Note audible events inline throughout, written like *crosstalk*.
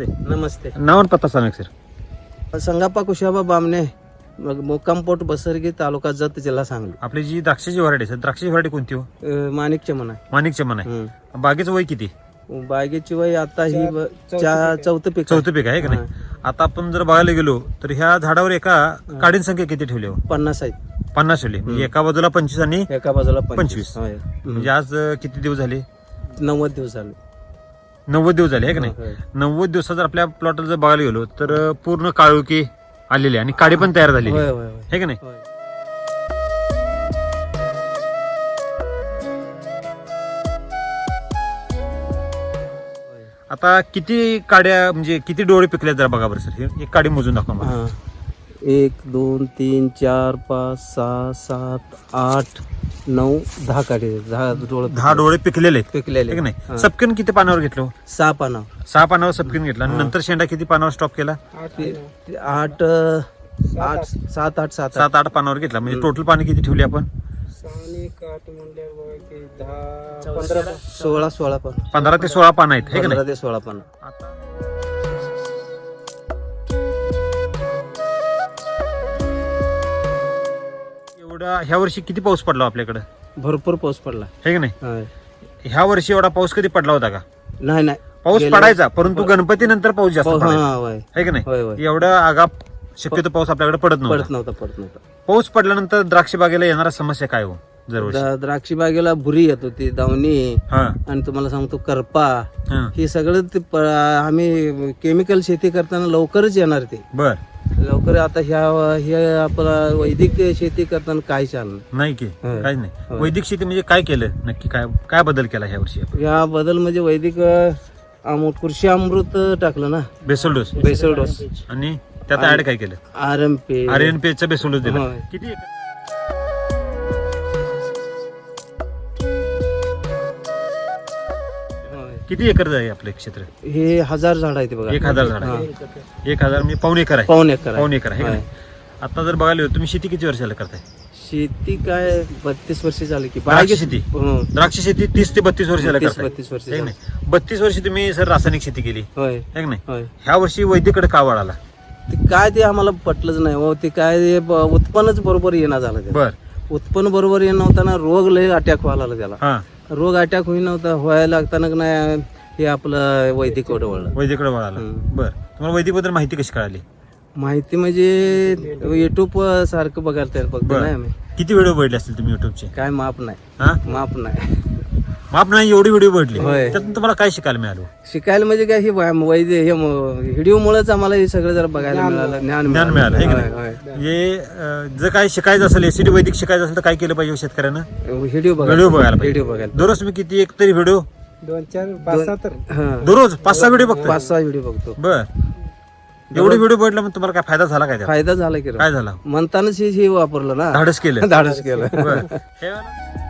नमस्ते. नमस्ते. नाव पत्ता सांगा सर. संगाप्पा कुशाबा बामणे मग मुक्कामपोट बसरगी तालुका जत जिल्हा सांगली. आपली जी द्राक्षाची व्हरायटी आहे द्राक्षाची व्हरायटी कोणती हो? अं, माणिक चमन आहे. माणिक चमन आहे. हम्म. बागेचं वय किती? बागेची वय आता ही ब- चा- चौथं पीक आहे. चौथं पीक आहे का नाही? आता आपण जर बघायला गेलो तर ह्या झाडावर एका काडीन संख्या किती ठेवली हो? पन्नास आहेत. पन्नास ठेवली. म्हणजे एका बाजूला पंचवीस आणि एका बाजूला पंचवीस. होय. म्हणजे आज अं, किती दिवस झाले? नव्वद दिवस झाले. नव्वद दिवस झाले आहे का नाही. नव्वद दिवसात जर आपल्या प्लॉटला जर बघायला गेलो तर पूर्ण काळुकी आलेली आणि काडी पण तयार झालेली होय आहे होय होय है का नाही. होय. आता किती काड्या म्हणजे किती डोळे पिकले जरा बघा बरं सर हे एक काडी मोजून दाखवा मला. हा एक दोन तीन चार पाच सहा सात आठ नऊ दहा काढे दहा डोळं दहा डोळे पिकलेले आहेत. पिकलेले का नाही? हा. सपकन किती पानावर घेतलं हो? सहा पाना. सहा पानावर सपकन घेतला. आणि नंतर शेंडा किती पानावर स्टॉप केला? आठ आठ सात आठ. सात आठ सात आठ. पानावर घेतला. म्हणजे टोटल पाणी किती ठेवली आपण? सोळा सोळा पण पंधरा ते सोळा पानं आहेत है का पंधरा नाही ते सोळा पण आता एवढा ह्या वर्षी किती पाऊस पडला आपल्याकडे? भरपूर पाऊस पडला. है का नाही? होय. ह्या वर्षी एवढा पाऊस कधी पडला होता का? नाही नाही. पाऊस गेल्या पडायचा परंतु गणपती नंतर पाऊस जास्त पाऊस- पडायचा. हा होय. है का नाही? होय एवढा आगाप शक्यतो पाऊस आपल्याकडे पडत पडत नव्हता नव्हता पडत नव्हता. पाऊस पडल्यानंतर द्राक्ष बागेला येणारा समस्या काय हो दरवर्षी द्राक्षी बागेला भुरी येत होती दावणी हा. आणि तुम्हाला सांगतो करपा हा. हे सगळं ते प- आम्ही केमिकल शेती करताना लवकरच येणार ते. बर. लवकर आता ह्या हे आपला वैदिक शेती करताना काय चालणार नाही की. काहीच नाही. वैदिक शेती म्हणजे काय केलं? नक्की काय काय बदल केला ह्या वर्षी? या बदल म्हणजे वैदिक अम- कृषी अमृत टाकलं ना. Basal dose. Basal dose. आणि त्यात ऍड काय केलं R M P. R N P चा बेसल डोस दिला. किती किती एकर आहे आपलं क्षेत्र? हे हजार झाड आहे ते बघा. एक हजार झाड. आहे. एक हजार म्हणजे पाऊन एकर आहे. पाऊन एकर. पाऊन एकर आहे? आता जर बघायला तुम्ही शेती किती वर्षाला करताय? शेती काय बत्तीस वर्ष झाली की द्राक्ष शेती? हं. द्राक्ष शेती तीस ते बत्तीस वर्षाला करताय. बत्तीस वर्ष बत्तीस वर्षी तुम्ही सर रासायनिक शेती केली. नाही? होय. वर्षी वैद्यकडे का वळाला ते काय ते आम्हाला पटलंच नाही हो. ते काय उत्पन्नच बरोबर येणं झालं बर. उत्पन्न बरोबर येणं होताना रोग लय अटॅक व्हायला लागला त्याला. रोग अटॅक होई नव्हता व्हायला लागताना का नाही हे आपलं वैदिक वळलं. वैद्यकडे वळाला. हम्म. बर. तुम्हाला वैदिकबद्दल माहिती कशी कळाली? माहिती म्हणजे युट्यूब सारखं बघायला तयार बरं. नाही आम्ही. किती व्हिडिओ बघितले असतील तुम्ही युट्यूबचे काय माप नाही. हा? माप नाही. माप नाही एवढी व्हिडिओ बघितली. होय. त्यातून तुम्हाला काय शिकायला मिळालं? शिकायला म्हणजे काय हे वै- वैद्य हे व्हिडिओ मुळेच आम्हाला हे सगळं जरा बघायला मिळालं ज्ञान ज्ञान मिळालं है का नाही? म्हणजे अं, जर काय शिकायचं असेल एसीडी वैदिक शिकायचं असेल तर काय केलं पाहिजे शेतकऱ्यानं? व्हिडिओ बघा व्हिडिओ बघायला पाहिजे. व्हिडिओ बघायला. दररोज तुम्ही किती एक तरी व्हिडिओ दोन चार पाच सहा तर. दररोज पाच सहा व्हिडिओ बघतो पाच सहा व्हिडिओ बघतो. बर. एवढे व्हिडिओ बघितलं मग तुम्हाला काय फायदा झाला काय? फायदा झाला की राव. काय झाला? म्हणतानाच हे हे वापरलं ना. धाडस केलं. *laughs* धाडस केलं. बर. *laughs* हे वाला-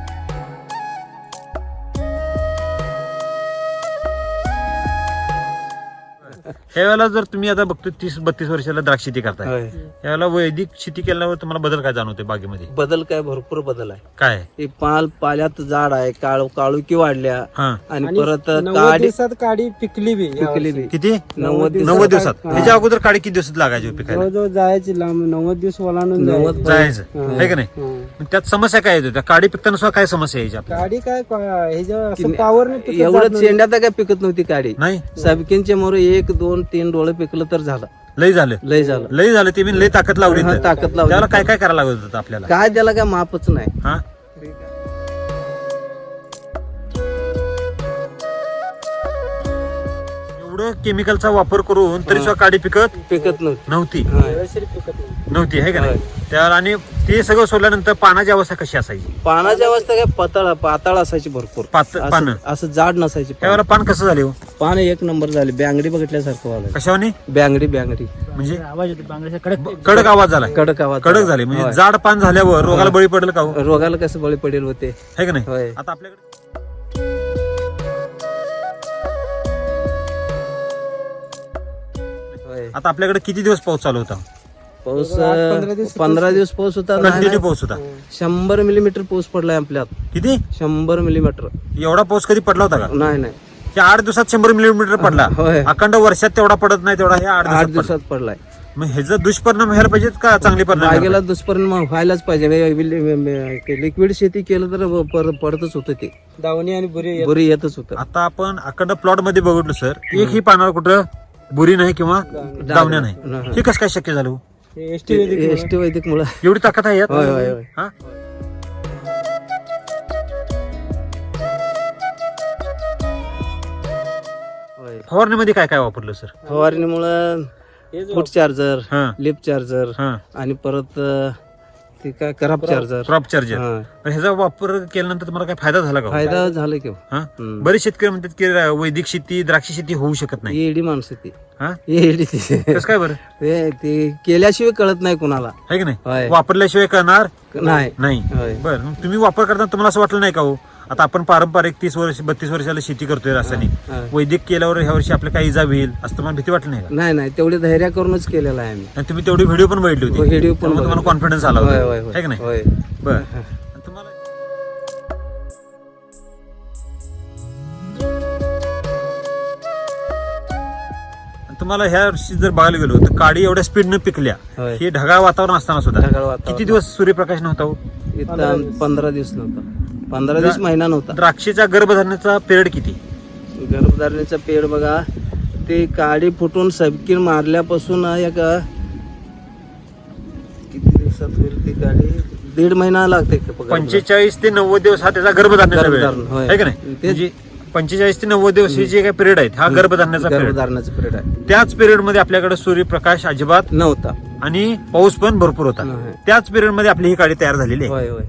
ह्या वेळेला जर तुम्ही आता बघतो तीस बत्तीस वर्षाला द्राक्ष शेती करताय. होय. यावेळेला वैदिक शेती केल्यावर तुम्हाला बदल काय जाणवते बागेमध्ये? बदल काय? भरपूर बदल आहे. काय? हे पाल पाल्यात झाड आहे काळू काळुकी वाढल्या. हा. आणि परत नव्वद काडी दिवसात काडी पिकली बी. पिकली बी. किती? नव्वद नव्वद दिवसात ह्याच्या अगोदर काडी किती दिवसात लागायची हो पिकायला? जवळजवळ जायची लांब नव्वद दिवस ओलांडून नव्वद जायची. जायचं. आहे का नाही? हं. मग त्यात समस्या काय येत? होत्या काडी पिकताना सुद्धा काय समस्या यायची काडी काय ह्याच्या असं पावर एवढं चेंड्यात काय पिकत नव्हती काडी. नाही. सबकिनच्या मोर एक दोन तीन डोळे पिकलं तर झालं. लय झालं? लय झालं. लय झालं ते मी लय ताकद लावली हा. ताकद लावली. त्याला काय काय करायला लागत होतं आपल्याला? काय त्याला काय मापच नाही. हा? एवढं केमिकलचा वापर करून तरी सुद्धा काडी पिकत पिकत नव्हती. नव्हती. होय. पिकत नाही नव्हती आहे का नाही? त्याला आणि ते सगळं सोडल्यानंतर पानाची अवस्था कशी असायची? पानाची अवस्था काय? पातळ पाताळ असायची भरपूर. पात- पानं. असं जाड नसायची पानं. त्यावेळेला पान. कसं झाले हो? पान एक नंबर झाली. बँगडी बघितल्यासारखं व्हायला कशाने बँगडी बँगडी म्हणजे? आवाज येतो बांगड्याच्या कडक कडक आवाज झाला कडक आवाज कडक झाले. म्हणजे जाड पान झाल्यावर रोगाला बळी पडेल का हो? रोगाला कसं बळी पडेल होते. है का नाही? होय. आता आपल्याकडे आता आपल्याकडे किती दिवस पाऊस चालू होता? पाऊस पंधरा दिवस पंधरा दिवस पाऊस होता कंटिन्यू. पाऊस होता? शंभर मिलीमीटर पाऊस पडलाय आपल्यात. किती? शंभर मिलीमीटर एवढा पाऊस कधी पडला होता का? नाही नाही. हे आठ दिवसात शंभर मिलीमीटर पडला. *laughs* होय. अखंड वर्षात तेवढा पडत नाही तेवढा हे आठ आठ दिवसात पडला. दिवसात पडलाय. मग ह्याचा दुष्परिणाम व्हायला पाहिजेत का? चांगले परिणाम बागेला दुष्परिणाम व्हायलाच पाहिजे. लिक्विड शेती केलं तर पर- पडतच होतं ते. दावणी आणि बुरी. बुरी येतच होतं? आता आपण अखंड प्लॉटमध्ये बघितलं सर एकही पानावर कुठं? बुरी नाही किंवा दावण्या नाही नाही. हे कसं काय शक्य झालं हो? ST वैदिक मुळे. वैदिक एवढी ताकद आहे यात होय, होय, होय. हा? होय. फवारणीमध्ये काय काय वापरलं सर फवारणीमुळं फूट चार्जर हा लिप चार्जर हा आणि परत अं, ते काय कराप चार्जर क्रॉप चार्जर हा. ह्याचा वापर केल्यानंतर तुम्हाला काय फायदा झाला का हो? फायदा झाला की हो. हा? हम्म. बरेच शेतकरी म्हणतात की वैदिक शेती द्राक्ष शेती होऊ शकत नाही. येडी माणसं ती. हा? येडी ती. कसं काय बरं? *laughs* ते ते केल्याशिवाय कळत नाही कुणाला. आहे की नाही? होय. वापरल्याशिवाय करणार नाही. नाही. होय. बरं मग तुम्ही वापर करताना तुम्हाला असं वाटलं नाही का हो? आता आपण पारंपरिक तीस वर्ष बत्तीस वर्षाला शेती करतोय रासायनिक. वैदिक केल्यावर ह्या वर्षी आपल्या काही इजा होईल असं तुम्हाला भीती वाटली नाही का? नाही नाही तेवढी धैर्य करूनच केलेला आहे आम्ही. आणि तुम्ही तेवढी व्हिडिओ पण बघितली होती. व्हिडिओ पण त्यामुळे तुम्हाला बघितली. कॉन्फिडन्स आला होय होता होय. आहे की होय नाही? होय. बरं. आणि तुम्हाला ह्या वर्षी जर बघायला गेलो तर काडी एवढ्या स्पीडनं पिकल्या. होय. हे ढगाळ वातावरण असताना सुद्धा. ढगाळ वातावरण. किती दिवस सूर्यप्रकाश नव्हता हो? इथं पंधरा दिवस नव्हता. पंधरा दिवस महिना नव्हता. द्राक्षेच्या गर्भधारणेचा पिरियड किती? गर्भधारणेचा पेड बघा. ते काडी फुटून सबकीन मारल्यापासून एक किती दिवसात होईल ती काडी? दीड महिना लागते पंचेचाळीस ते नव्वद दिवस हा त्याचा गर्भधारणेचा वेळ गर्भधारण, होय. आहे का नाही? तेच. म्हणजे पंचेचाळीस ते नव्वद दिवस हे जे काही पिरियड आहेत हा गर्भधारणेचा पिरियड गर्भधारणाचा पिरियड आहे. त्याच पिरियडमध्ये आपल्याकडे सूर्यप्रकाश अजिबात नव्हता. आणि पाऊस पण भरपूर होता. नाही. त्याच पिरियडमध्ये आपली ही काडी तयार झालेली आहे. होय होय.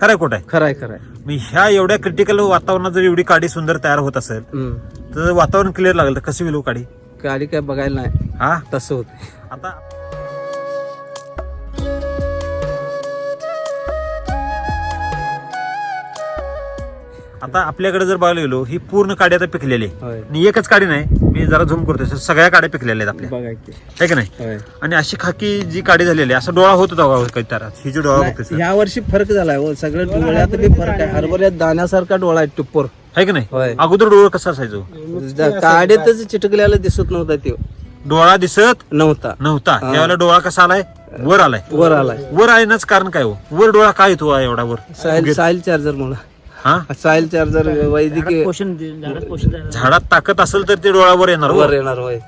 खरं खोट आहे? खराय खराय मी ह्या एवढ्या क्रिटिकल वातावरणात जर एवढी काडी सुंदर तयार होत असेल. तर वातावरण क्लिअर लागलं तर कशी होईल हो काडी? काडी काय बघायला नाही. हा? तसं होत आता आता आपल्याकडे जर बघायला गेलो ही पूर्ण काडी आता पिकलेली आहे. होय. आणि एकच काडी नाही मी जरा झूम करतोय. सर, सगळ्या काड्या पिकलेल्या आहेत आपल्या. बघा की. आहे की नाही? होय. आणि अशी खाकी जी काडी झालेली आहे असा डोळा होत काही तारात. ही जी डोळा बघते सर. या वर्षी फरक झालाय हो. सगळ्या डोळ्यात बी फरक आहे. हरभऱ्यात दाण्यासारखा डोळा आहे टुप्पर. आहे की नाही? होय. अगोदर डोळा कसा असायचो? काडीतच चिटकलेला दिसत नव्हता तो. डोळा दिसत नव्हता. नव्हता. त्यावेळेला डोळा कसा आलाय? वर आलाय. वर आलाय. वर येण्याच कारण काय हो? वर डोळा काय येतो हा एवढा वर? साईल साईल चार्जर मुळे हा? साईल चार्जर वैद्यकीय पोषण झाडात पोषण द्यायला. झाडात ताकद असेल तर ते डोळ्यावर येणार वर येणार होय.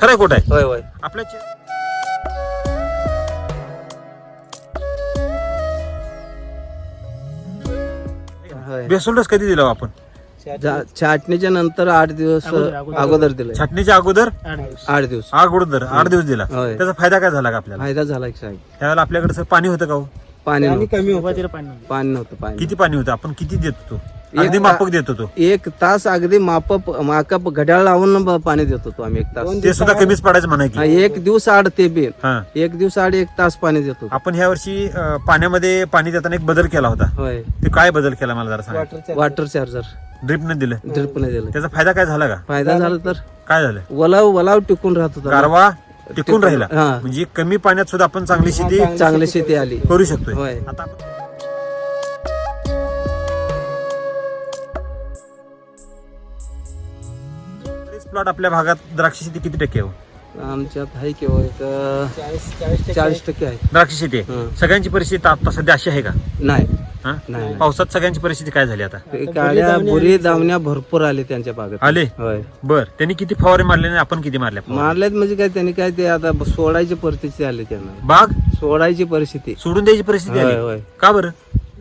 खरं खोट आहे? होय होय. आपल्या चे- होय. बेसोल डोस कधी दिला हो आपण? जा- छाटणीच्या नंतर आठ दिवस अगोदर- अगोदर. अगोदर दिले छाटणीच्या अगोदर? आठ दिवस. आठ दिवस. अगोदर आठ दिवस दिला. होय. त्याचा फायदा काय झाला का आपल्याला? फायदा झाला की साहेब. त्यावेळेला आपल्याकडे पाणी होतं का हो? पाणी आणि नव्हतं. कमी सुरुवातीला पाणी नव्हतं. पाणी नव्हतं पाणी किती पाणी होतं? आपण किती देत होतो? अगदी ता- मापक देत होतो. एक तास अगदी मापप माकप घड्याळ लावून ब- पाणी देत होतो आम्ही एक तास. ते सुद्धा कमीच पडायचं म्हणा हा, की एक दिवस आड ते बी. हा. एक दिवस आड एक तास पाणी देत होतो. आपण ह्या वर्षी अं, पाण्यामध्ये पाणी देताना एक बदल केला होता. होय. ते काय बदल केला मला जरा सांगा. Water charger. ड्रिपने दिलं. ड्रिप नाही दिलं. त्याचा फायदा काय झाला का? फायदा झाला तर काय झालं? वलाव वलाव टिकून राहत होता. गारवा? टिकून राहिला. हा. म्हणजे कमी पाण्यात सुद्धा आपण चांगली शेती चांगली शेती आली. करू शकतोय. होय. आता आपण प्लॉट आपल्या भागात द्राक्ष शेती किती टक्के आहे हो? आमच्यात आहे किंवा एक अं, चाळीस टक्के चाळीस टक्के आहे. द्राक्ष शेती आहे. हं. सगळ्यांची परिस्थिती आता सध्या अशी आहे का? नाही. हा? नाही नाही. पावसात सगळ्यांची परिस्थिती काय झाली आता? ते काड्या बुरी दावण्या भरपूर आले त्यांच्या बागेत आले? होय. बर त्यांनी किती फवारे मारले आणि आपण किती मारल्या फवारे? मारल्यात म्हणजे काय त्यांनी काय ते आता सोडायची परिस्थिती आली त्यांना. बाग? सोडायची परिस्थिती. सोडून द्यायची परिस्थिती होय आली? होय. का बरं?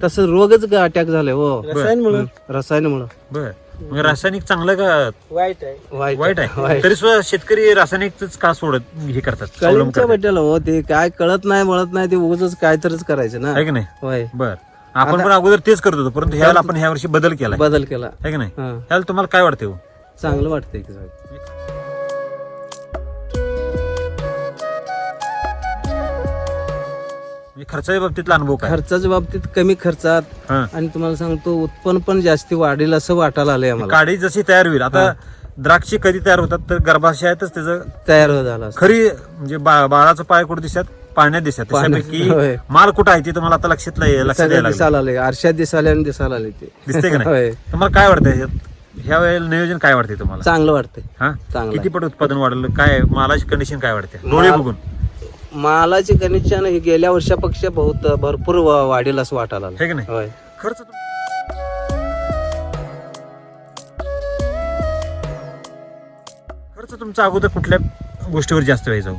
तसं रोगच अटॅक झाले हो. रसायनमुळे? रसायनमुळं. बर. मग रासायनिक चांगलं का वाईट आहे. वाईट वाईट आहे? तरी सुद्धा शेतकरी रासायनिकच का सोडत हे करतात? अवलंब कळींच्या करतात? बद्दल हो ते काय कळत नाही वळत नाही ते उगच काय तरच करायचं ना. आहे की नाही? होय. बर. आपण पण अगोदर तेच करत होतो परंतु ह्याला आपण ह्या वर्षी बदल केलाय. बदल केला. आहे की नाही? हा. ह्याला तुम्हाला काय वाटते हो? चांगलं वाटतंय की साहेब म्हणजे खर्चाच्या बाबतीतला अनुभव काय? खर्चाच्या बाबतीत कमी खर्चात हा. आणि तुम्हाला सांगतो उत्पन्न पण जास्ती वाढेल असं वाटायला आलंय आम्हाला. काडी जशी तयार होईल आता द्राक्षे कधी तयार होतात तर गर्भाशयातच त्याचं तयार झाला. खरी म्हणजे बा- बाळाचं पाय कुठे दिसतात? पाण्यात दिसतात. पाण्यात, त्याच्यापैकी होय. माल कुठं आहे ते तुम्हाला आता लक्षात लक्षात यायला लागलं. दिसायला आले आरशात दिसायला आणि दिसायला आले ते. दिसते का *laughs* नाही? होय. तुम्हाला काय वाटतं ह्याच्यात? ह्या वेळेला नियोजन काय वाटते तुम्हाला? चांगलं वाटतंय. हा? चांगलं किती पट उत्पादन वाढलं? काय मालाची कंडिशन काय वाटते? डोळे माल- बघून. मालाची कनेक्शन हे गेल्या वर्षापेक्षा बहुत भरपूर वा- वाढेल असं वाटायला लागलं. हे की नाही? होय. खर्च तुम- खर्च तुमचा अगोदर कुठल्या गोष्टीवर जास्त व्हायचा हो?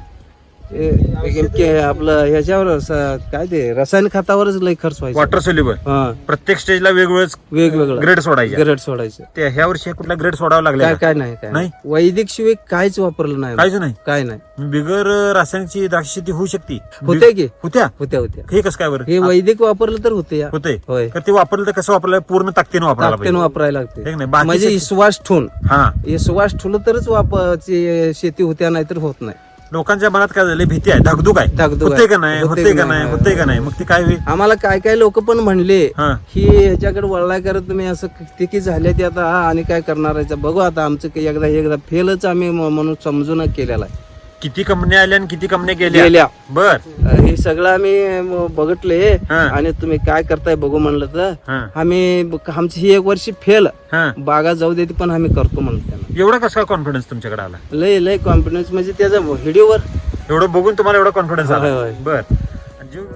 हे- हे- हे आपलं ह्याच्यावर स- काय ते रासायनिक खतावरच लय खर्च व्हायचा. वॉटर सोल्युबल हा. प्रत्येक स्टेजला वेगवेगळंच वेगवेगळं. ग्रेड सोडायचे. गरड सोडायचं. ते ह्या वर्षी कुठला ग्रेड सोडावा लागला काय काय नाही काय नाही? नाही. वैदिक शिवाय काहीच वापरलं नाही. काहीच नाही. काय नाही. बिगर रासायनिकची द्राक्ष शेती होऊ शकते. होते की? होत्या. होत्या होत्या. हे कसं काय बरं? हे वैदिक वापरलं तर होते या. होते. होय. तर ते वापरलं तर कसं वापरलं पूर्ण ताकदीनं वापरायला ताकदीनं पाहिजे वापरायला हे लागते नाही? म्हणजे विश्वास ठेवून. हा. विश्वास ठेवलं तरच वाप चे- शेती होत्या नाहीतर होत नाही. लोकांच्या मनात काय झालं भीती आहे धगधुक आहे. धगधग होते. का नाही? होते का नाही? होते का नाही? मग ते काय होईल आम्हाला काय काय लोक पण म्हणले हा. की ह्याच्याकडे वळलाय करत तुम्ही असं किती झाले ते आता हा आणि काय करणार आहे? बघू आता आमचं काही एकदा एकदा फेलच आम्ही म- म्हणून समजून केलेला आहे. किती कंपन्या आल्या आणि किती कंपन्या गेल्या? गेल्या. बर. हे सगळं आम्ही म- बघितले. हा. आणि तुम्ही काय करताय बघू म्हणलं तर हा. आम्ही ब- आमची ही एक वर्षी फेल. हा. बागा जाऊ देते पण आम्ही करतो म्हणलं त्यांना. एवढा कसा काय कॉन्फिडन्स तुमच्याकडे आला? लय लय कॉन्फिडन्स म्हणजे त्याचा व्हिडिओवर. एवढं बघून तुम्हाला एवढा कॉन्फिडन्स होय, आला. होय. बर. आणि जीव-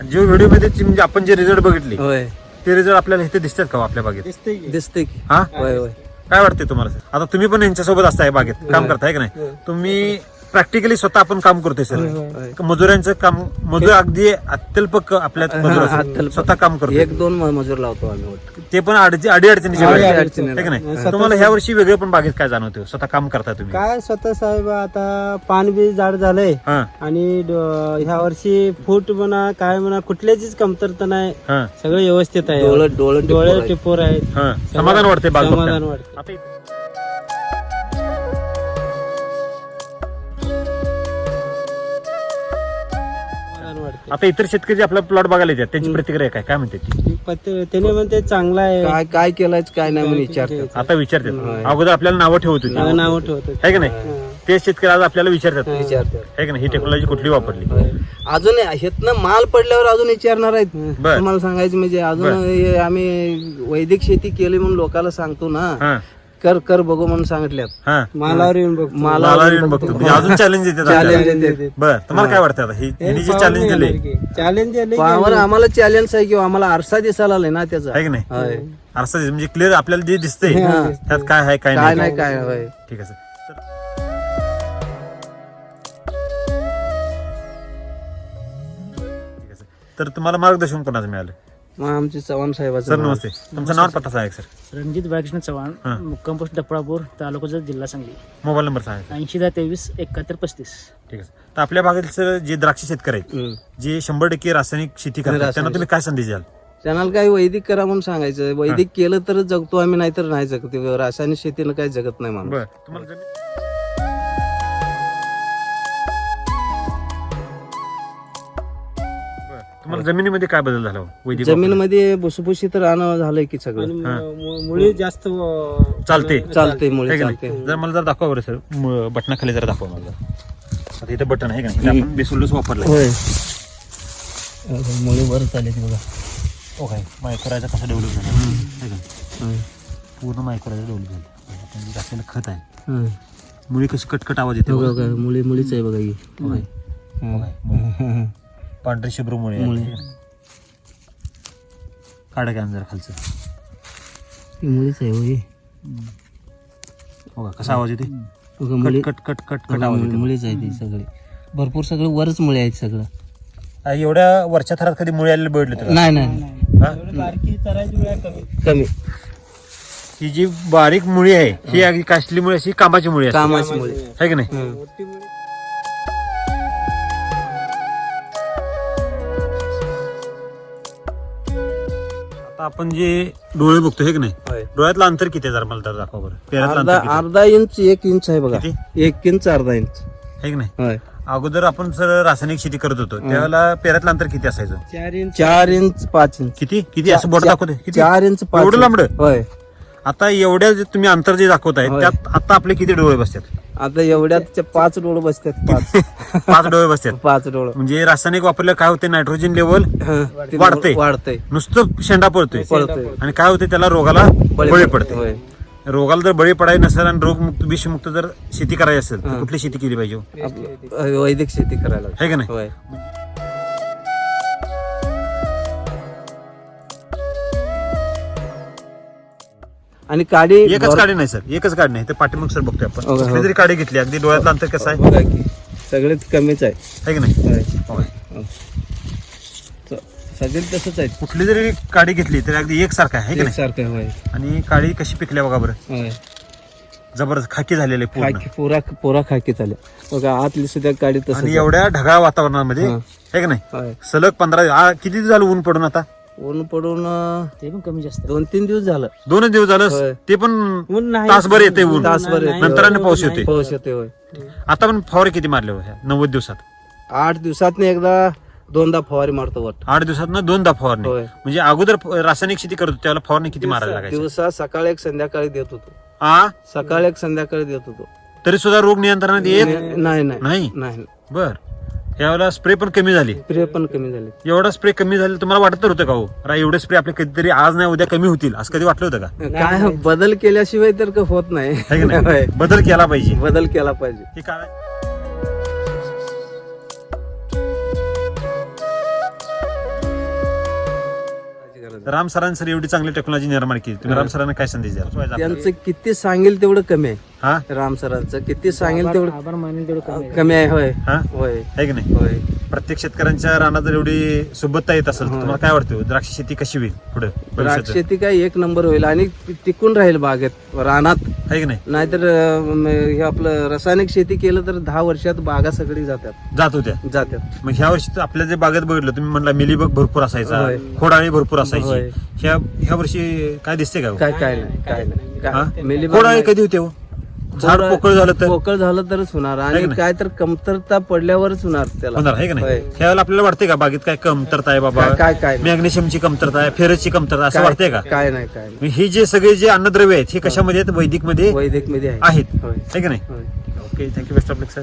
आणि व्हिडिओमध्ये जी- म्हणजे आपण जे रिझल्ट बघितले होय. ते रिझल्ट आपल्याला इथे दिसतात का हो आपल्या बागेत? दिसते की. हा? होय होय. काय वाटते तुम्हाला आता तुम्ही पण यांच्यासोबत असताय बागेत काम करताय का नाही? तुम्ही प्रॅक्टिकली स्वतः आपण काम करतोय सर. मजुरांचं काम मजूर अगदी अत्यल्प आपल्या मजूर हा, असतात. अत्यल्प. स्वतः काम करतो एक दोन म- मजूर लावतो आम्ही वाटतं. ते पण अडचणी अडी अडचणीचे अडी वेळ. है का नाही तुम्हाला ह्या वर्षी वेगळे पण बागेत काय जाणवते स्वतः काम करता तुम्ही काय स्वतः साहेब आता पान बी झाड झालंय हा आणि ड- ह्या वर्षी फूट म्हणा काय म्हणा कुठल्याचीच कमतरता नाही हा सगळं व्यवस्थित आहे डोळं डोळं डोळे टिपून आहे. टिपोर आहेत हा समाधान वाटते बाग समाधान. वाटते आता इ- आता इतर शेतकरी जे आपला प्लॉट बघायला येतात त्यांची प्रतिक्रिया काय? काय म्हणते ती? पत्ते- त्याने म्हणते चांगला आहे. काय काय केलंय काय नाही म्हणून विचारतात. आता विचारतात. अगोदर आपल्याला नावं ठेवत होती. नाव ठेवतो है का नाही? ते शेतकरी आज आपल्याला विचारतात. विचारतात. है का नाही? ही टेक्नॉलॉजी कुठली वापरली. अजून हेतनं माल पडल्यावर अजून विचारणार आहेत. बर. तुम्हाला सांगायचं म्हणजे अजून हे आम्ही वैदिक शेती केली म्हणून लोकांना सांगतो ना. हा. कर कर बघू म्हणून सांगितल्यात. हा. मालावर येऊन बघ माला मला येऊन बघतो. म्हणजे अजून चॅलेंज Challenge आपल्याला. येतात. बर तुम्हाला काय वाटतं आता? ही हिने जे चॅलेंज दिले. चॅलेंज पावर आम्हाला चॅलेंज आहे किंवा आम्हाला आरसा दिसायला आलाय ना त्याचा. आहे की नाही? होय. असं म्हणजे क्लिअर आपल्याला जे दिसतंय हा. त्यात काय आहे काय काय नाही. नाही काय होय. ठीक आहे सर. तर- ठीक आहे, सर. तर तुम्हाला मार्गदर्शन कोणाचं मिळालं? मग आमचे चव्हाण साहेबाचं सर. नमस्ते. तुमचं नाव पत्ता सांगा सर. रणजित बाळकृष्ण हा. चव्हाण मुक्काम पोस्ट डपळापूर तालुका जिल्हा सांगली. मोबाईल नंबर सांगा ऐंशी दहा तेवीस एकाहत्तर पस्तीस. ठीक आहे सर. तर आपल्या भागातील जे द्राक्ष शेतकरी आहेत हम्म. जे शंभर टक्के रासायनिक शेती करतात रासायनिक. त्यांना तुम्ही काय संदेश द्याल? त्यांना काही वैदिक करा म्हणून सांगायचं. वैदिक केलं तर जगतो आम्ही नाहीतर नाही जगत. रासायनिक शेतीनं काही जगत नाही माणूस. बर. तुम्हाला जमीन बर. तुम्हाला जमिनीमध्ये काय बदल झाला हो? वैदिक जमीनमध्ये भुसभुशी तर आणं झालंय की सगळं. हा. मुळी जास्त चालते चालते मुळे? चालते जर मला जर दाखवा बरं सर. बटनाखाली जरा दाखवा मला आता इथं बटन आहे का आपण बेसोल्डस वापरलं होय. मुळे वर चालेल बघा. ओके मायक्रोरायचा कसा डेव्हलप झाला? आहे का? नाही? पूर्ण मायक्रोरायचा डेव्हलप झाला. आपण जे टाकलेलं खत आहे. हं. मुळी कशी कटकट आवाज येते बघा बघा. बघा मुळे मुळीच आहे बघा ही. बघा. पांढरी शुभ्र मुळे आहे. मुळे. काढा काय जरा खालचं. ही मुळीच आहे होय. बघा कसा आवाज येते बघा cut cut cut cut cut आवाज येते मुळीच आहे ती सगळी. भरपूर सगळं वरच मुळे आहेत सगळं. आ, एवढ्या वरच्या थरात कधी मुळे आलेले बघितले तुम्ही? नाही नाही. हा? कमी कमी ही जी बारीक मुळी आहे ही अगदी कासली मुळी अशी कामाची मुळी असते कामाची मुळे. आहे की नाही? हं. आता आपण जे डोळे बघतो हे की नाही. डोळ्यातलं अंतर किती आहे जरा मला तर दाखवा बरं. पेरातलं अर्धा अंतर किती आहे? अर्धा इंच एक इंच आहे बघा? एक इंच अर्धा इंच. है की नाही? होय. अगोदर आपण सर रासायनिक शेती करत होतो. त्यावेळेला पेरातलं अंतर किती असायचं? चार इंच. चार इंच पाच इंच. किती? किती? असं बोट दाखवते किती? चार इंच पाच एवढं इंच. लांबडं? होय. आता एवढ्या जे तुम्ही अंतर जे दाखवताय होय. त्यात आता आपले किती डोळे बसतात? आता एवढ्यात पाच डोळ बसतात पाच. पाच डोळे बसतात. पाच *laughs* डोळ. म्हणजे रासायनिक वापरलं काय होते नायट्रोजन लेवल वाढतंय. वाढतंय. नुसतं शेंडा पडतोय आणि काय होते त्याला रोगाला बळी पडते. रोगाला जर बळी पडायचं नसेल आणि रोगमुक्त विषमुक्त जर शेती करायची असेल तर कुठली शेती केली पाहिजे हो? वैदिक शेती करायला है का नाही? आणि काडी एकच काढी नाही सर. एकच काढी नाही. ते पाठीमाग सर बघतोय आपण. हो, हो. कुठली तरी काढी घेतली. अगदी डोळ्यातलं अंतर कसं आहे? बघा की सगळेच कमीच आहे. है की नाही? होय. हो. स- सगळे तसंच आहे कुठली जरी काडी घेतली तरी अगदी एकसारखं आहे है की नाही? सारखं होय. आणि काळी कशी पिकल्या बघा बरं. होय. जबरदस्त खाकी झालेली आहे पूर्ण. खाकी पुरा पुरा खाकी झाल्या बघा आतली सुद्धा काडी तसंच आणि आहे. एवढ्या ढगाळ वातावरणामध्ये हा. है की नाही? होय. सलग पंधरा आ, किती दिवस झालं ऊन पडून आता? ऊन पडून ते पण कमी जास्त. दोन तीन दिवस झालं. दोनच दिवस झालं. ते पण ऊन नाही. तासभर येते ऊन. तासभर येते. नंतर आणि पाऊस येते. पाऊस येते होय. आता पण फवारे किती मारले हो ह्या? नव्वद दिवसात. आठ दिवसात एकदा दोनदा फवारी मारतो वट. आठ दिवसात ना दोनदा फवारणी. होय. म्हणजे अगोदर फ- रासायनिक शेती करत होतो त्याला फवारणी किती मारायला लागायची? दिवसा सकाळी एक संध्याकाळी देत होतो. हा सकाळी एक संध्याकाळी देत होतो. तरी सुद्धा रोग नियंत्रणात येत? नाही नाही. नाही? नाही. बर. यावेळेला स्प्रे पण कमी झाली. प्रिय पण कमी झाले. एवढा स्प्रे कमी झाले तुम्हाला वाटत तर होतं का हो? रा एवढे स्प्रे आपले कधीतरी आज नाही उद्या कमी होतील. असं कधी वाटलं होतं का? काय बदल केल्याशिवाय तर का होत नाही. है की नाही? होय. बदल केला पाहिजे. बदल केला पाहिजे. हे काय राम सरांनी सर एवढी चांगली टेक्नॉलॉजी निर्माण केली. तुम्ही राम सरांना काय संदेश द्याल? त्यांचं किती सांगेल तेवढं कमी आहे. हा? राम सरांचं किती सांगेल तेवढं आभार मानेल तेवढं कमी आहे. कमी आहे होय. हा? होय. आहे की नाही? होय. प्रत्येक शेतकऱ्यांच्या रानात जर एवढी सुबत्ता येत असेल तर तुम्हाला काय वाटतं? द्राक्ष शेती कशी होईल पुढे द्राक्ष शेती काय एक नंबर होईल आणि टिकून राहील बागेत रानात. आहे की नाही? नाहीतर अं, हे आपलं रासायनिक शेती केलं तर दहा वर्षात बागा सगळी जातात. जात होत्या. जातात. मग ह्या वर्षी तर आपल्या जे बागेत बघितलं तुम्ही म्हणला मिलीबग भरपूर असायचा होय. खोडाळी भरपूर होय. असायची. ह्या. ह्या वर्षी काय दिसते का हो? काय काय नाही काय नाही. हा? काय मेली खोडाळी कधी होते हो? झाड पोकळ झालं तर? पोकळ झालं तरच होणार आणि? काय तर कमतरता पडल्यावरच होणार त्याला. होणार आहे का नाही? होय. आपल्याला वाटते का बागेत काय कमतरता आहे बाबा? काय काय नाही. मॅग्नेशियमची कमतरता आहे फेरसची कमतरता असं काय- वाटतंय का? काय नाही काय नाही. हे जे सगळे जे अन्नद्रव्य आहेत हे कशामध्ये आहेत? वैदिकमध्ये वैदिकमध्ये आहे आहेत. होय. आहे की नाही? होय. Okay thank you best of luck sir